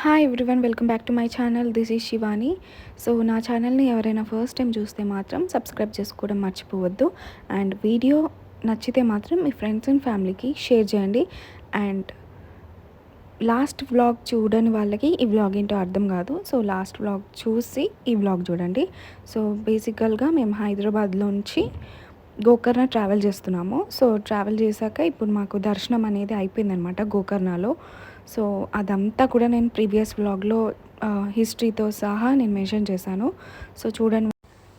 Hi everyone welcome back to my channel this is Shivani so నా ఛానల్ని ఎవరైనా first time చూస్తే మాత్రం సబ్స్క్రైబ్ చేసుకోవడం మర్చిపోవద్దు. అండ్ వీడియో నచ్చితే మాత్రం మీ ఫ్రెండ్స్ అండ్ ఫ్యామిలీకి షేర్ చేయండి. అండ్ లాస్ట్ వ్లాగ్ చూడని వాళ్ళకి ఈ వ్లాగ్ ఏంటో అర్థం కాదు. సో లాస్ట్ వ్లాగ్ చూసి ఈ వ్లాగ్ చూడండి. సో బేసికల్గా మేము హైదరాబాద్లో నుంచి గోకర్ణ ట్రావెల్ చేస్తున్నాము. సో ట్రావెల్ చేశాక ఇప్పుడు మాకు దర్శనం అనేది అయిపోయిందనమాట గోకర్ణలో. సో అదంతా కూడా నేను ప్రీవియస్ బ్లాగ్లో హిస్టరీతో సహా నేను మెన్షన్ చేశాను. సో చూడండి.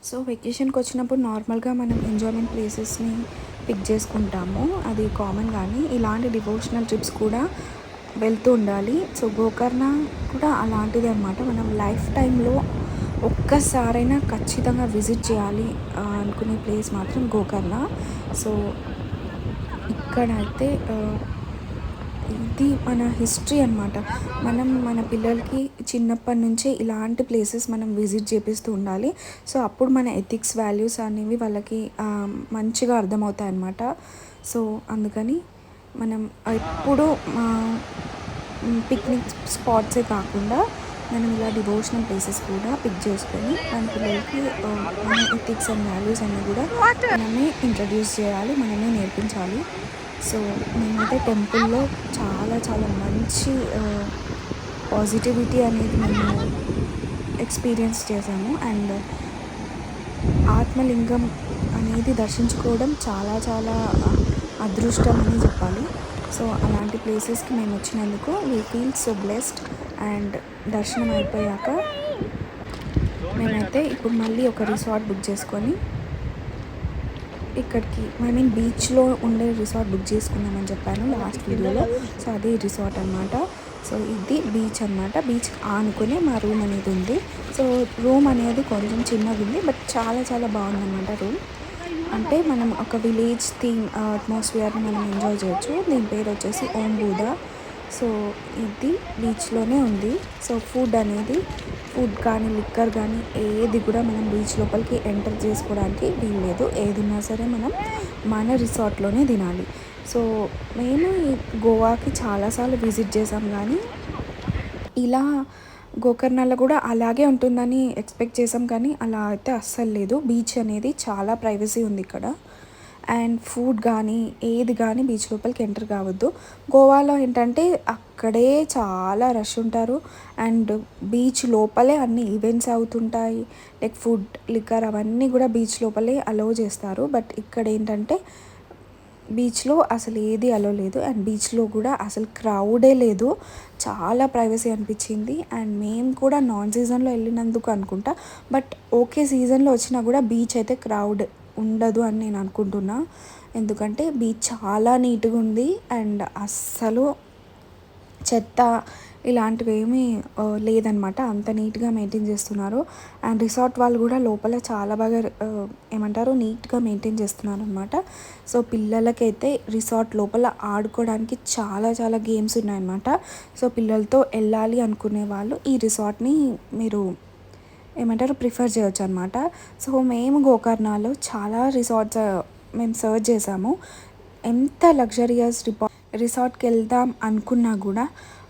సో వెకేషన్కి వచ్చినప్పుడు నార్మల్గా మనం ఎంజాయ్మెంట్ ప్లేసెస్ని పిక్ చేసుకుంటాము. అది కామన్ కానీ ఇలాంటి డివోషనల్ ట్రిప్స్ కూడా వెళ్తూ ఉండాలి. సో గోకర్ణ కూడా అలాంటిది అనమాట మనం లైఫ్ టైంలో ఒక్కసారైనా ఖచ్చితంగా విజిట్ చేయాలి అనుకునే ప్లేస్ మాత్రం గోకర్ణ. సో ఇక్కడైతే ఇది మన హిస్టరీ అనమాట మనం మన పిల్లలకి చిన్నప్పటి నుంచే ఇలాంటి ప్లేసెస్ మనం విజిట్ చేపిస్తూ ఉండాలి. సో అప్పుడు మన ఎథిక్స్ వాల్యూస్ అనేవి వాళ్ళకి మంచిగా అర్థమవుతాయి అన్నమాట. సో అందుకని మనం ఎప్పుడూ పిక్నిక్ స్పాట్సే కాకుండా మనం ఇలా డివోషనల్ ప్లేసెస్ కూడా పిక్ చేసుకొని మన పిల్లలకి మన ఎథిక్స్ అండ్ వాల్యూస్ అన్నీ కూడా మనమే ఇంట్రడ్యూస్ చేయాలి మనమే నేర్పించాలి. సో నేనైతే టెంపుల్లో చాలా చాలా మంచి పాజిటివిటీ అనేది మేము ఎక్స్పీరియన్స్ చేశాము అండ్ ఆత్మలింగం అనేది దర్శించుకోవడం చాలా చాలా అదృష్టం అని చెప్పాలి. సో అలాంటి ప్లేసెస్కి మేము వచ్చినందుకు we feel so blessed and దర్శనం అయిపోయాక మేమైతే ఇప్పుడు మళ్ళీ ఒక రిసార్ట్ బుక్ చేసుకొని ఇక్కడికి ఐ మీన్ బీచ్లో ఉండే రిసార్ట్ బుక్ చేసుకున్నామని చెప్పాను లాస్ట్ వీడియోలో. సో అది రిసార్ట్ అనమాట సో ఇది బీచ్ అనమాట బీచ్ ఆనుకునే మా రూమ్ అనేది ఉంది. సో రూమ్ అనేది కొంచెం చిన్నగా ఉంది బట్ చాలా చాలా బాగుందన్నమాట రూమ్. అంటే మనం ఒక విలేజ్ థీమ్ అట్మాస్ఫియర్ని మనం ఎంజాయ్ చేయొచ్చు. దీని పేరు వచ్చేసి ఓంబూదా సో ఇది బీచ్లోనే ఉంది. సో ఫుడ్ అనేది ఫుడ్ కానీ లిక్కర్ కానీ ఏది కూడా మనం బీచ్ లోపలికి ఎంటర్ చేసుకోవడానికి వీల్లేదు. ఏది ఉన్నా సరే మనం మన రిసార్ట్లోనే తినాలి. సో మేము ఈ గోవాకి చాలాసార్లు విజిట్ చేసాం కానీ ఇలా గోకర్ణలో కూడా అలాగే ఉంటుందని ఎక్స్పెక్ట్ చేసాం కానీ అలా అయితే అస్సలు లేదు. బీచ్ అనేది చాలా ప్రైవసీ ఉంది ఇక్కడ. అండ్ ఫుడ్ కానీ ఏది కానీ బీచ్ లోపలికి ఎంటర్ కావద్దు. గోవాలో ఏంటంటే అక్కడే చాలా రష్ ఉంటారు. అండ్ బీచ్ లోపలే అన్ని ఈవెంట్స్ అవుతుంటాయి. లైక్ ఫుడ్ లిక్కర్ అవన్నీ కూడా బీచ్ లోపలే అలో చేస్తారు. బట్ ఇక్కడ ఏంటంటే బీచ్లో అసలు ఏది అలో లేదు. అండ్ బీచ్లో కూడా అసలు క్రౌడే లేదు. చాలా ప్రైవసీ అనిపించింది. అండ్ మేము కూడా నాన్ సీజన్లో వెళ్ళినందుకు అనుకుంటా. బట్ ఓకే సీజన్లో వచ్చినా కూడా బీచ్ అయితే క్రౌడ్. ఉండదు అని నేను అనుకుంటున్నా. ఎందుకంటే బీచ్ చాలా నీట్గా ఉంది అండ్ అస్సలు చెత్త ఇలాంటివి ఏమీ లేదనమాట అంత నీట్గా మెయింటైన్ చేస్తున్నారు. అండ్ రిసార్ట్ వాళ్ళు కూడా లోపల చాలా బాగా ఏమంటారు నీట్గా మెయింటైన్ చేస్తున్నారు అనమాట సో పిల్లలకైతే రిసార్ట్ లోపల ఆడుకోవడానికి చాలా చాలా గేమ్స్ ఉన్నాయన్నమాట. సో పిల్లలతో వెళ్ళాలి అనుకునే వాళ్ళు ఈ రిసార్ట్ని మీరు ఏమంటారు ప్రిఫర్ చేయొచ్చు అనమాట సో మేము గోకర్ణాలో చాలా రిసార్ట్స్ uh, మేము సర్చ్ చేసాము. ఎంత లగ్జరియస్ రిపా రిసార్ట్కి వెళ్దాం అనుకున్నా కూడా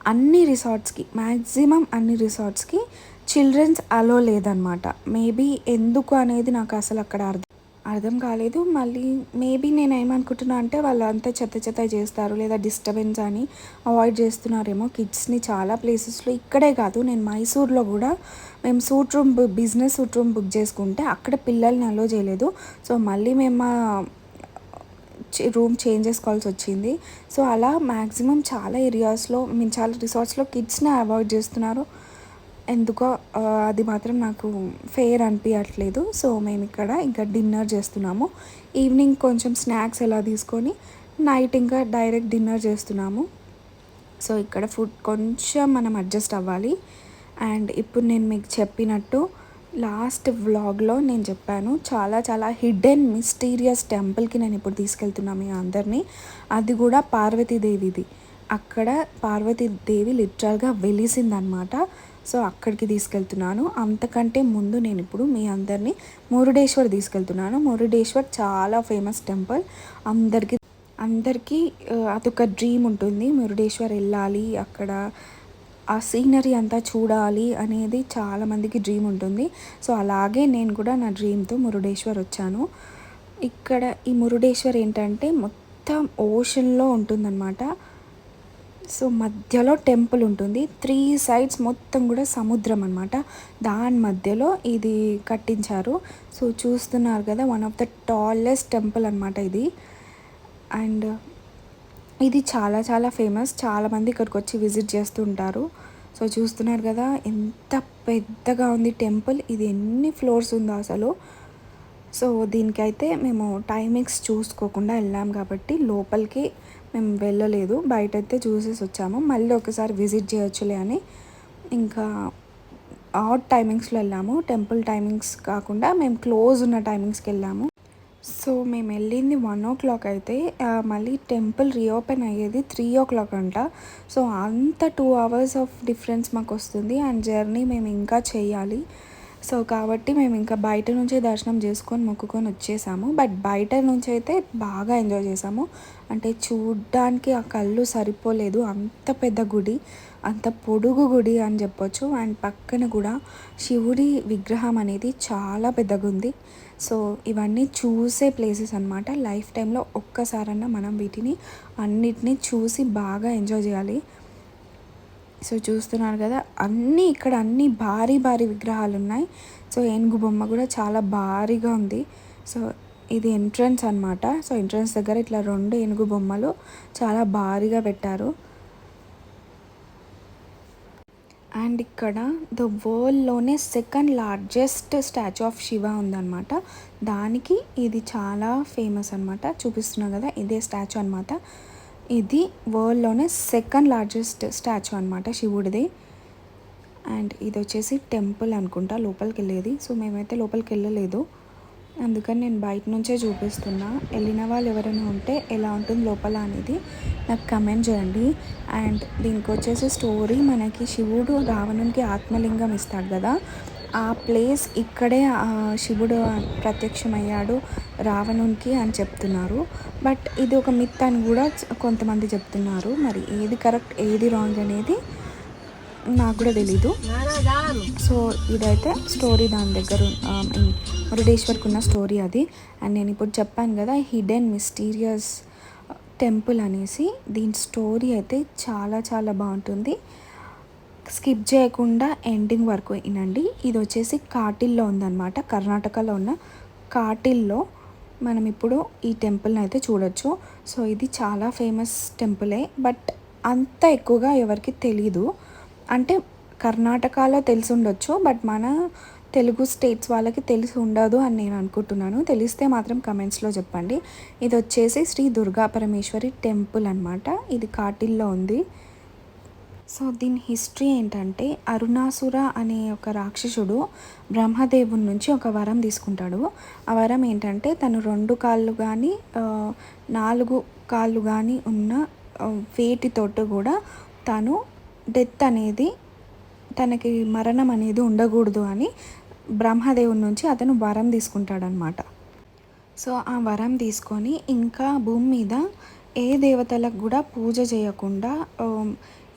అన్ని రిసార్ట్స్కి మ్యాక్సిమం అన్ని రిసార్ట్స్కి చిల్డ్రన్స్ అలో లేదనమాట. మేబీ ఎందుకు అనేది నాకు అసలు అక్కడ అర్థం అర్థం కాలేదు. మళ్ళీ మేబీ నేను ఏమనుకుంటున్నా అంటే వాళ్ళు అంతా చెత్త చెత్త చేస్తారు లేదా డిస్టర్బెన్స్ అని అవాయిడ్ చేస్తున్నారేమో కిడ్స్ని చాలా ప్లేసెస్లో. ఇక్కడే కాదు నేను మైసూర్లో కూడా మేము suite room business suite room book చేసుకుంటే అక్కడ పిల్లల్ని అలో చేయలేదు. సో మళ్ళీ మేము మా రూమ్ చేంజ్ చేసుకోవాల్సి వచ్చింది. సో అలా మ్యాక్సిమం చాలా ఏరియాస్లో మేము చాలా రిసార్ట్స్లో కిడ్స్ని అవాయిడ్ చేస్తున్నారు. ఎందుకో అది మాత్రం నాకు ఫెయిర్ అనిపించట్లేదు సో మేము ఇక్కడ ఇంకా డిన్నర్ చేస్తున్నాము. ఈవినింగ్ కొంచెం స్నాక్స్ ఎలా తీసుకొని నైట్ ఇంకా డైరెక్ట్ డిన్నర్ చేస్తున్నాము. సో ఇక్కడ ఫుడ్ కొంచెం మనం అడ్జస్ట్ అవ్వాలి. అండ్ ఇప్పుడు నేను మీకు చెప్పినట్టు లాస్ట్ వ్లాగ్లో నేను చెప్పాను చాలా చాలా హిడెన్ మిస్టీరియస్ టెంపుల్కి నేను ఇప్పుడు తీసుకెళ్తున్నాను మీ అందరినీ. అది కూడా పార్వతీదేవిది. అక్కడ పార్వతీదేవి లిటరల్గా వెలిసిందనమాట. సో అక్కడికి తీసుకెళ్తున్నాను. అంతకంటే ముందు నేను ఇప్పుడు మీ అందరినీ మురుడేశ్వర్ తీసుకెళ్తున్నాను. మురుడేశ్వర్ చాలా ఫేమస్ టెంపుల్. అందరికీ అందరికీ అదొక డ్రీమ్ ఉంటుంది. మురుడేశ్వర్ వెళ్ళాలి అక్కడ ఆ సీనరీ అంతా చూడాలి అనేది చాలామందికి డ్రీమ్ ఉంటుంది. సో అలాగే నేను కూడా నా డ్రీమ్తో మురుడేశ్వర్ వచ్చాను. ఇక్కడ ఈ మురుడేశ్వర్ ఏంటంటే మొత్తం ఓషన్లో ఉంటుందన్నమాట. సో మధ్యలో టెంపుల్ ఉంటుంది. త్రీ సైడ్స్ మొత్తం కూడా సముద్రం అనమాట దాని మధ్యలో ఇది కట్టించారు. సో చూస్తున్నారు కదా one of the tallest temple అనమాట ఇది. అండ్ ఇది చాలా చాలా ఫేమస్. చాలామంది ఇక్కడికి వచ్చి విజిట్ చేస్తుంటారు సో చూస్తున్నారు కదా ఎంత పెద్దగా ఉంది టెంపుల్. ఇది ఎన్ని ఫ్లోర్స్ ఉందో అసలు. సో దీనికైతే మేము టైమింగ్స్ చూసుకోకుండా వెళ్ళాం కాబట్టి లోపలికి మేము వెళ్ళలేదు. బయట అయితే చూసేసి వచ్చాము. మళ్ళీ ఒకసారి విజిట్ చేయొచ్చులే అని ఇంకా ఆడ్ టైమింగ్స్లో వెళ్ళాము. టెంపుల్ టైమింగ్స్ కాకుండా మేము క్లోజ్ ఉన్న టైమింగ్స్కి వెళ్ళాము. సో మేము వెళ్ళింది వన్ ఓ క్లాక్ అయితే మళ్ళీ టెంపుల్ రీఓపెన్ అయ్యేది త్రీ ఓ క్లాక్ అంట. సో అంత టూ అవర్స్ ఆఫ్ డిఫరెన్స్ మాకు వస్తుంది. అండ్ జర్నీ మేము ఇంకా చేయాలి. సో కాబట్టి మేము ఇంకా బయట నుంచే దర్శనం చేసుకొని మొక్కుకొని వచ్చేసాము. బట్ బయట నుంచి అయితే బాగా ఎంజాయ్ చేసాము. అంటే చూడ్డానికి ఆ కళ్ళు సరిపోలేదు. అంత పెద్ద గుడి అంత పొడుగు గుడి అని చెప్పొచ్చు. అండ్ పక్కన కూడా శివుడి విగ్రహం అనేది చాలా పెద్దగా ఉంది. సో ఇవన్నీ చూసే ప్లేసెస్ అనమాట లైఫ్ టైంలో ఒక్కసారన్నా మనం వీటిని అన్నిటినీ చూసి బాగా ఎంజాయ్ చేయాలి. సో చూస్తున్నారు కదా అన్నీ ఇక్కడ అన్ని భారీ భారీ విగ్రహాలు ఉన్నాయి సో ఏనుగు బొమ్మ కూడా చాలా భారీగా ఉంది. సో ఇది ఎంట్రన్స్ అనమాట సో ఎంట్రన్స్ దగ్గర ఇట్లా రెండు ఏనుగు బొమ్మలు చాలా భారీగా పెట్టారు. అండ్ ఇక్కడ the వరల్డ్లోనే second largest statue of Shiva ఉందన్నమాట. దానికి ఇది చాలా ఫేమస్ అనమాట చూపిస్తున్నా కదా ఇదే స్టాచ్యూ అనమాట ఇది వరల్డ్లోనే సెకండ్ లార్జెస్ట్ స్టాచ్యూ అనమాట శివుడిది. అండ్ ఇది వచ్చేసి టెంపుల్ అనుకుంటా లోపలికి వెళ్ళేది. సో మేమైతే లోపలికి వెళ్ళలేదు. అందుకని నేను బయట నుంచే చూపిస్తున్నా. వెళ్ళిన వాళ్ళు ఎవరైనా ఉంటే ఎలా ఉంటుంది లోపల అనేది నాకు కమెంట్ చేయండి. అండ్ దీనికి వచ్చేసి స్టోరీ మనకి శివుడు రావణునికి ఆత్మలింగం ఇస్తాడు కదా. ఆ ప్లేస్ ఇక్కడే శివుడు ప్రత్యక్షమయ్యాడు రావణునికి అని చెప్తున్నారు. బట్ ఇది ఒక మిత్ అని కూడా కొంతమంది చెప్తున్నారు. మరి ఏది కరెక్ట్ ఏది రాంగ్ అనేది నాకు కూడా తెలీదు. సో ఇదైతే స్టోరీ దాని దగ్గర మురుడేశ్వర్కి ఉన్న స్టోరీ అది. అండ్ నేను ఇప్పుడు చెప్పాను కదా హిడెన్ మిస్టీరియస్ టెంపుల్ అనేసి. దీని స్టోరీ అయితే చాలా చాలా బాగుంటుంది. స్కిప్ చేయకుండా ఎండింగ్ వరకు వినండి. ఇది వచ్చేసి కాటిల్లో ఉందన్నమాట. కర్ణాటకలో ఉన్న కాటిల్లో మనం ఇప్పుడు ఈ టెంపుల్ని అయితే చూడొచ్చు. సో ఇది చాలా ఫేమస్ టెంపులే. బట్ అంత ఎక్కువగా ఎవరికి తెలీదు. అంటే కర్ణాటకలో తెలిసి ఉండొచ్చు. బట్ మన తెలుగు స్టేట్స్ వాళ్ళకి తెలిసి ఉండదు అని నేను అనుకుంటున్నాను. తెలిస్తే మాత్రం కమెంట్స్లో చెప్పండి. ఇది వచ్చేసి శ్రీ దుర్గా పరమేశ్వరి టెంపుల్ అనమాట ఇది కాటిల్లో ఉంది. సో దీని హిస్టరీ ఏంటంటే అరుణాసుర అనే ఒక రాక్షసుడు బ్రహ్మదేవుని నుంచి ఒక వరం తీసుకుంటాడు. ఆ వరం ఏంటంటే తను రెండు కాళ్ళు కానీ నాలుగు కాళ్ళు కానీ ఉన్న వేటితోటి కూడా తను డెత్ అనేది తనకి మరణం అనేది ఉండకూడదు అని బ్రహ్మదేవుని నుంచి అతను వరం తీసుకుంటాడనమాట సో ఆ వరం తీసుకొని ఇంకా భూమి మీద ఏ దేవతలకు కూడా పూజ చేయకుండా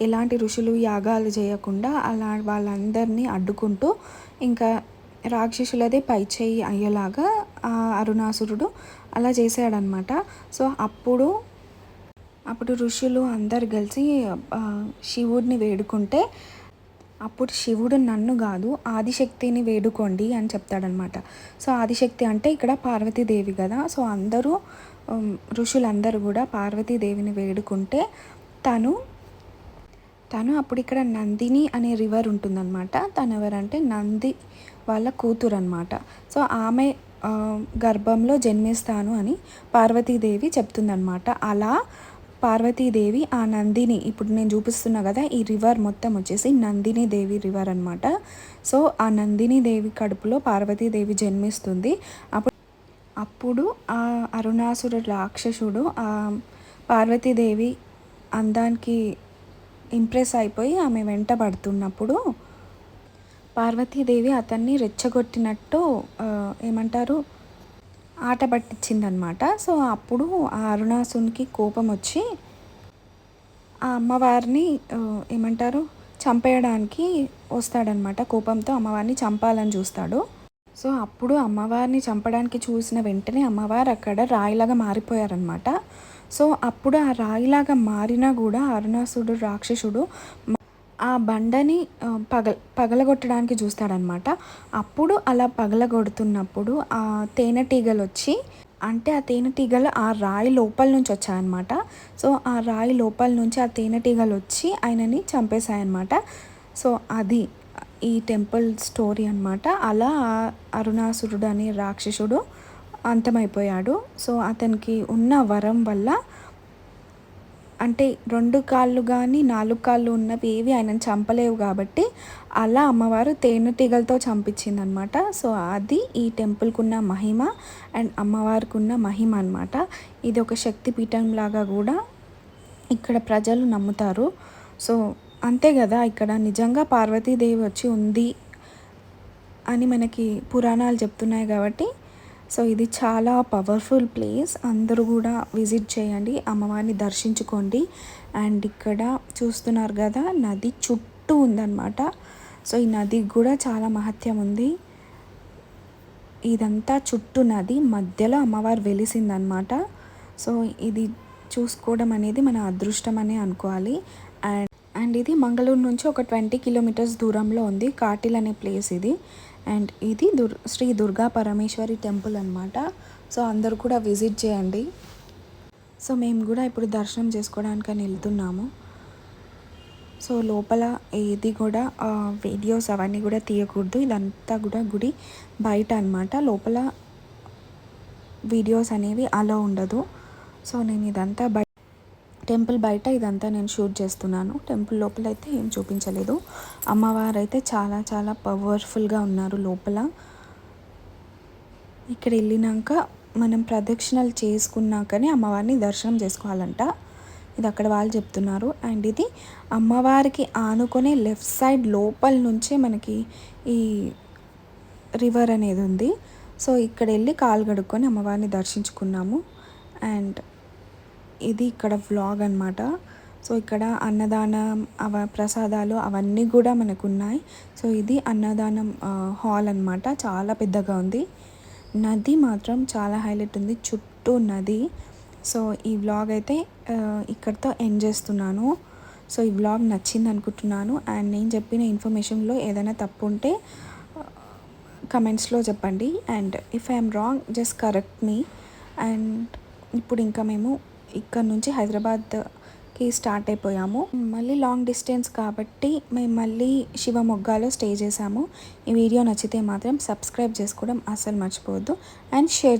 ఎలాంటి ఋషులు యాగాలు చేయకుండా అలా వాళ్ళందరినీ అడ్డుకుంటూ ఇంకా రాక్షసులదే పై చేయి అయ్యేలాగా ఆ అరుణాసురుడు అలా చేశాడనమాట సో అప్పుడు అప్పుడు ఋషులు అందరు కలిసి శివుడిని వేడుకుంటే అప్పుడు శివుడు నన్ను కాదు ఆదిశక్తిని వేడుకోండి అని చెప్తాడనమాట సో ఆదిశక్తి అంటే ఇక్కడ పార్వతీదేవి కదా. సో అందరూ ఋషులందరూ కూడా పార్వతీదేవిని వేడుకుంటే తను తను అప్పుడు ఇక్కడ నందిని అనే రివర్ ఉంటుందన్నమాట. తను ఎవరంటే నంది వాళ్ళ కూతురు అనమాట సో ఆమె గర్భంలో జన్మిస్తాను అని పార్వతీదేవి చెప్తుందనమాట అలా పార్వతీదేవి ఆ నందిని ఇప్పుడు నేను చూపిస్తున్నా కదా ఈ రివర్ మొత్తం వచ్చేసి నందిని దేవి రివర్ అనమాట సో ఆ నందిని దేవి కడుపులో పార్వతీదేవి జన్మిస్తుంది. అప్పుడు అప్పుడు ఆ అరుణాసురుడు రాక్షసుడు ఆ పార్వతీదేవి అందానికి ఇంప్రెస్ అయిపోయి ఆమె వెంట పడుతున్నప్పుడు పార్వతీదేవి అతన్ని రెచ్చగొట్టినట్టు ఏమంటారు ఆట పట్టించిందనమాట సో అప్పుడు ఆ అరుణాసునికి కోపం వచ్చి ఆ అమ్మవారిని ఏమంటారు చంపేయడానికి వస్తాడనమాట కోపంతో అమ్మవారిని చంపాలని చూస్తాడు. సో అప్పుడు అమ్మవారిని చంపడానికి చూసిన వెంటనే అమ్మవారు అక్కడ రాయిలాగా మారిపోయారనమాట సో అప్పుడు ఆ రాయిలాగా మారినా కూడా అరుణాసుడు రాక్షసుడు ఆ బండని పగల పగలగొట్టడానికి చూస్తాడనమాట. అప్పుడు అలా పగలగొడుతున్నప్పుడు ఆ తేనెటీగలు వచ్చి అంటే ఆ తేనెటీగలు ఆ రాయి లోపల నుంచి వచ్చాయన్నమాట సో ఆ రాయి లోపల నుంచి ఆ తేనెటీగలు వచ్చి ఆయనని చంపేశాయన్నమాట సో అది ఈ టెంపుల్ స్టోరీ అనమాట. అలా ఆ అరుణాసురుడు అనే రాక్షసుడు అంతమైపోయాడు. సో అతనికి ఉన్న వరం వల్ల అంటే రెండు కాళ్ళు కానీ నాలుగు కాళ్ళు ఉన్నవి ఏవి ఆయనను చంపలేవు కాబట్టి అలా అమ్మవారు తేనెటీగలతో చంపించింది అనమాట సో అది ఈ టెంపుల్కి ఉన్న మహిమ అండ్ అమ్మవారికి ఉన్న మహిమ అనమాట ఇది ఒక శక్తిపీఠం లాగా కూడా ఇక్కడ ప్రజలు నమ్ముతారు. సో అంతే కదా ఇక్కడ నిజంగా పార్వతీదేవి వచ్చి ఉంది అని మనకి పురాణాలు చెప్తున్నాయి కాబట్టి సో ఇది చాలా పవర్ఫుల్ ప్లేస్ అందరూ కూడా విజిట్ చేయండి అమ్మవారిని దర్శించుకోండి. అండ్ ఇక్కడ చూస్తున్నారు కదా నది చుట్టూ ఉందన్నమాట. సో ఈ నదికి కూడా చాలా మహత్యం ఉంది. ఇదంతా చుట్టూ నది మధ్యలో అమ్మవారు వెలిసిందనమాట సో ఇది చూసుకోవడం అనేది మన అదృష్టం అనే అనుకోవాలి. అండ్ అండ్ ఇది మంగళూరు నుంచి ఒక ట్వంటీ కిలోమీటర్స్ దూరంలో ఉంది కాటిల్ అనే ప్లేస్ ఇది. అండ్ ఇది దుర్ శ్రీ దుర్గా పరమేశ్వరి టెంపుల్ అనమాట సో అందరు కూడా విజిట్ చేయండి. సో మేము కూడా ఇప్పుడు దర్శనం చేసుకోవడానికని వెళ్తున్నాము. సో లోపల ఏది కూడా వీడియోస్ అవన్నీ కూడా తీయకూడదు. ఇదంతా కూడా గుడి బయట అనమాట లోపల వీడియోస్ అనేవి అలా ఉండదు. సో నేను ఇదంతా బయట టెంపుల్ బయట ఇదంతా నేను షూట్ చేస్తున్నాను. టెంపుల్ లోపల అయితే ఏం చూపించలేదు. అమ్మవారు అయితే చాలా చాలా పవర్ఫుల్గా ఉన్నారు లోపల. ఇక్కడ వెళ్ళినాక మనం ప్రదక్షిణలు చేసుకున్నాకనే అమ్మవారిని దర్శనం చేసుకోవాలంట. ఇది అక్కడ వాళ్ళు చెప్తున్నారు. అండ్ ఇది అమ్మవారికి ఆనుకునే లెఫ్ట్ సైడ్ లోపల నుంచే మనకి ఈ రివర్ అనేది ఉంది. సో ఇక్కడ వెళ్ళి కాలు కడుక్కొని అమ్మవారిని దర్శించుకున్నాము. అండ్ ఇది ఇక్కడ వ్లాగ్ అనమాట సో ఇక్కడ అన్నదానం అవ ప్రసాదాలు అవన్నీ కూడా మనకు ఉన్నాయి సో ఇది అన్నదానం హాల్ అన్నమాట. చాలా పెద్దగా ఉంది. నది మాత్రం చాలా హైలైట్ ఉంది. చుట్టూ నది. సో ఈ వ్లాగ్ అయితే ఇక్కడతో ఇక్కడితో ఎండ్ చేస్తున్నాను. సో ఈ వ్లాగ్ నచ్చింది అనుకుంటున్నాను. అండ్ నేను చెప్పిన ఇన్ఫర్మేషన్లో ఏదైనా తప్పు ఉంటే కమెంట్స్లో చెప్పండి. And if I'm wrong just correct me and ఇప్పుడు ఇంకా మేము ఇక్కడ నుంచి హైదరాబాద్కి స్టార్ట్ అయిపోయాము. మళ్ళీ లాంగ్ డిస్టెన్స్ కాబట్టి మేము మళ్ళీ శివమొగ్గాలో స్టే చేసాము ఈ వీడియో నచ్చితే మాత్రం సబ్స్క్రైబ్ చేసుకోవడం అస్సలు మర్చిపోవద్దు. And share